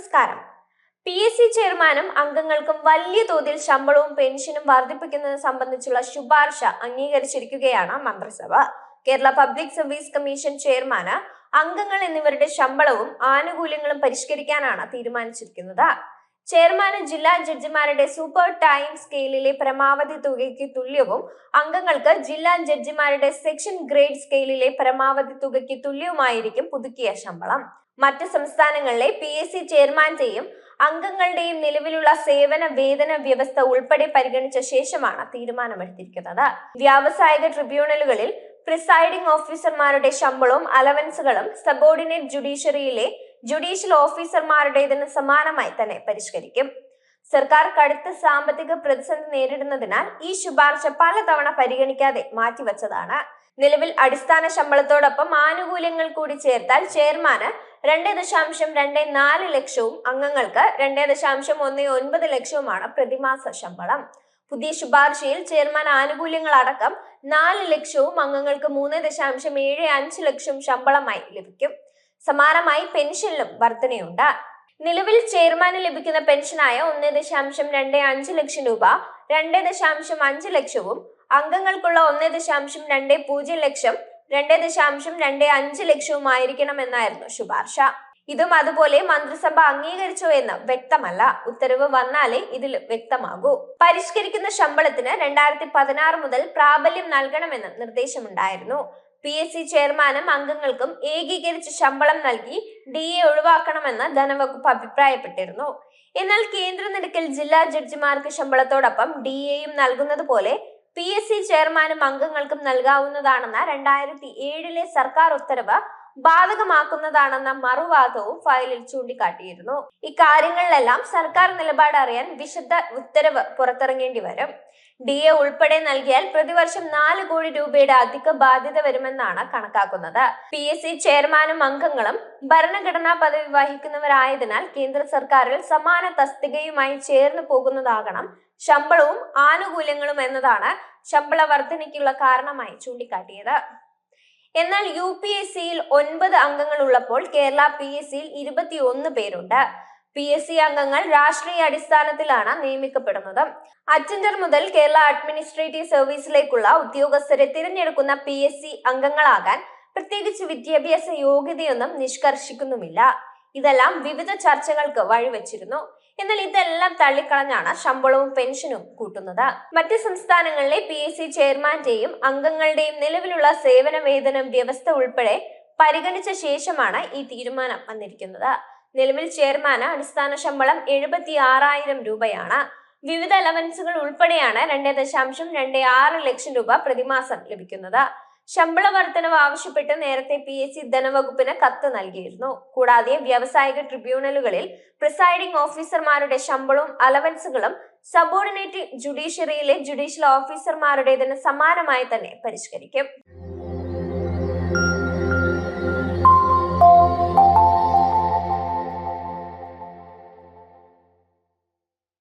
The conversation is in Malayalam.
നമസ്കാരം. പി എസ് സി ചെയർമാനും അംഗങ്ങൾക്കും വലിയ തോതിൽ ശമ്പളവും പെൻഷനും വർദ്ധിപ്പിക്കുന്നത് സംബന്ധിച്ചുള്ള ശുപാർശ അംഗീകരിച്ചിരിക്കുകയാണ് മന്ത്രിസഭ. കേരള പബ്ലിക് സർവീസ് കമ്മീഷൻ ചെയർമാന് അംഗങ്ങൾ എന്നിവരുടെ ശമ്പളവും ആനുകൂല്യങ്ങളും പരിഷ്കരിക്കാനാണ് തീരുമാനിച്ചിരിക്കുന്നത്. ചെയർമാന് ജില്ലാ ജഡ്ജിമാരുടെ സൂപ്പർ ടൈം സ്കെയിലിലെ പരമാവധി തുകയ്ക്ക് തുല്യവും അംഗങ്ങൾക്ക് ജില്ലാ ജഡ്ജിമാരുടെ സെക്ഷൻ ഗ്രേഡ് സ്കെയിലിലെ പരമാവധി തുകയ്ക്ക് തുല്യവുമായിരിക്കും പുതുക്കിയ ശമ്പളം. മറ്റ് സംസ്ഥാനങ്ങളിലെ പി എസ് സി ചെയർമാന്റെയും അംഗങ്ങളുടെയും നിലവിലുള്ള സേവന വേതന വ്യവസ്ഥ ഉൾപ്പെടെ പരിഗണിച്ച ശേഷമാണ് തീരുമാനമെടുത്തിരിക്കുന്നത്. വ്യാവസായിക ട്രിബ്യൂണലുകളിൽ പ്രിസൈഡിംഗ് ഓഫീസർമാരുടെ ശമ്പളവും അലവൻസുകളും സബോർഡിനേറ്റ് ജുഡീഷ്യറിയിലെ ജുഡീഷ്യൽ ഓഫീസർമാരുടേതിന് സമാനമായി തന്നെ പരിഷ്കരിക്കും. സർക്കാർ കടുത്ത സാമ്പത്തിക പ്രതിസന്ധി നേരിടുന്നതിനാൽ ഈ ശുപാർശ പലതവണ പരിഗണിക്കാതെ മാറ്റിവെച്ചതാണ്. നിലവിൽ അടിസ്ഥാന ശമ്പളത്തോടൊപ്പം ആനുകൂല്യങ്ങൾ കൂടി ചേർത്താൽ ചെയർമാന് രണ്ട് ദശാംശം രണ്ട് നാല് ലക്ഷവും അംഗങ്ങൾക്ക് രണ്ട് ദശാംശം ഒന്ന് ഒൻപത് ലക്ഷവുമാണ് പ്രതിമാസ ശമ്പളം. പുതിയ ശുപാർശയിൽ ചെയർമാൻ ആനുകൂല്യങ്ങൾ അടക്കം നാല് ലക്ഷവും അംഗങ്ങൾക്ക് മൂന്ന് ദശാംശം ഏഴ് അഞ്ച് ലക്ഷം ശമ്പളമായി ലഭിക്കും. സമാനമായി പെൻഷനിലും വർധനയുണ്ട്. നിലവിൽ ചെയർമാന് ലഭിക്കുന്ന പെൻഷനായ ഒന്ന് ദശാംശം രണ്ട് അഞ്ച് ലക്ഷം രൂപ രണ്ട് ദശാംശം അഞ്ച് ലക്ഷവും അംഗങ്ങൾക്കുള്ള ഒന്ന് ദശാംശം രണ്ട് പൂജ്യം ലക്ഷം രണ്ട് ദശാംശം രണ്ട് അഞ്ച് ലക്ഷവുമായിരിക്കണമെന്നായിരുന്നു ശുപാർശ. ഇതും അതുപോലെ മന്ത്രിസഭ അംഗീകരിച്ചോ എന്ന് വ്യക്തമല്ല. ഉത്തരവ് വന്നാലേ ഇതിൽ വ്യക്തമാകൂ. പരിഷ്കരിക്കുന്ന ശമ്പളത്തിന് രണ്ടായിരത്തി പതിനാറ് മുതൽ പ്രാബല്യം നൽകണമെന്ന് നിർദ്ദേശമുണ്ടായിരുന്നു. പി എസ് സി ചെയർമാനും അംഗങ്ങൾക്കും ഏകീകരിച്ച് ശമ്പളം നൽകി ഡി എ ഒഴിവാക്കണമെന്ന് ധനവകുപ്പ് അഭിപ്രായപ്പെട്ടിരുന്നു. എന്നാൽ കേന്ദ്ര നിരക്കിൽ ജില്ലാ ജഡ്ജിമാർക്ക് ശമ്പളത്തോടൊപ്പം ഡി എയും നൽകുന്നത് പോലെ പി എസ് സി ചെയർമാനും അംഗങ്ങൾക്കും നൽകാവുന്നതാണെന്ന രണ്ടായിരത്തി ഏഴിലെ സർക്കാർ ഉത്തരവ് ബാധകമാക്കുന്നതാണെന്ന മറുവാദവും ഫയലിൽ ചൂണ്ടിക്കാട്ടിയിരുന്നു. ഇക്കാര്യങ്ങളിലെല്ലാം സർക്കാർ നിലപാട് അറിയാൻ വിശദ ഉത്തരവ് പുറത്തിറങ്ങേണ്ടി വരും. ഡി എ ഉൾപ്പെടെ നൽകിയാൽ പ്രതിവർഷം നാല് കോടി രൂപയുടെ അധിക ബാധ്യത വരുമെന്നാണ് കണക്കാക്കുന്നത്. പി എസ് സി ചെയർമാനും അംഗങ്ങളും ഭരണഘടനാ പദവി വഹിക്കുന്നവരായതിനാൽ കേന്ദ്ര സർക്കാരിൽ സമാന തസ്തികയുമായി ചേർന്നു പോകുന്നതാകണം ശമ്പളവും ആനുകൂല്യങ്ങളും എന്നതാണ് ശമ്പള വർധനയ്ക്കുള്ള കാരണമായി ചൂണ്ടിക്കാട്ടിയത്. എന്നാൽ യു പി എസ് സിയിൽ ഒൻപത് അംഗങ്ങൾ ഉള്ളപ്പോൾ കേരള പി എസ് സിയിൽ ഇരുപത്തിയൊന്ന് പേരുണ്ട്. പി എസ് സി അംഗങ്ങൾ രാഷ്ട്രീയ അടിസ്ഥാനത്തിലാണ് നിയമിക്കപ്പെടുന്നത്. അറ്റൻഡർ മുതൽ കേരള അഡ്മിനിസ്ട്രേറ്റീവ് സർവീസിലേക്കുള്ള ഉദ്യോഗസ്ഥരെ തിരഞ്ഞെടുക്കുന്ന പി എസ് സി അംഗങ്ങളാകാൻ പ്രത്യേകിച്ച് വിദ്യാഭ്യാസ യോഗ്യതയൊന്നും നിഷ്കർഷിക്കുന്നുമില്ല. ഇതെല്ലാം വിവിധ ചർച്ചകൾക്ക് വഴിവെച്ചിരുന്നു. എന്നാൽ ഇതെല്ലാം തള്ളിക്കളഞ്ഞാണ് ശമ്പളവും പെൻഷനും കൂട്ടുന്നത്. മറ്റ് സംസ്ഥാനങ്ങളിലെ പി എസ് സി ചെയർമാന്റെയും അംഗങ്ങളുടെയും നിലവിലുള്ള സേവന വേതനം വ്യവസ്ഥ ഉൾപ്പെടെ പരിഗണിച്ച ശേഷമാണ് ഈ തീരുമാനം വന്നിരിക്കുന്നത്. നിലവിൽ ചെയർമാന് അടിസ്ഥാന ശമ്പളം എഴുപത്തി ആറായിരം രൂപയാണ്. വിവിധ അലവൻസുകൾ ഉൾപ്പെടെയാണ് രണ്ട് ദശാംശം രണ്ട് ആറ് ലക്ഷം രൂപ പ്രതിമാസം ലഭിക്കുന്നത്. ശമ്പള വർധനവ് ആവശ്യപ്പെട്ട് നേരത്തെ പി എസ് സി ധനവകുപ്പിന് കത്ത് നൽകിയിരുന്നു. കൂടാതെ വ്യാവസായിക ട്രിബ്യൂണലുകളിൽ പ്രിസൈഡിംഗ് ഓഫീസർമാരുടെ ശമ്പളവും അലവൻസുകളും സബോർഡിനേറ്റ് ജുഡീഷ്യറിയിലെ ജുഡീഷ്യൽ ഓഫീസർമാരുടേതിന് സമാനമായി തന്നെ പരിഷ്കരിക്കും.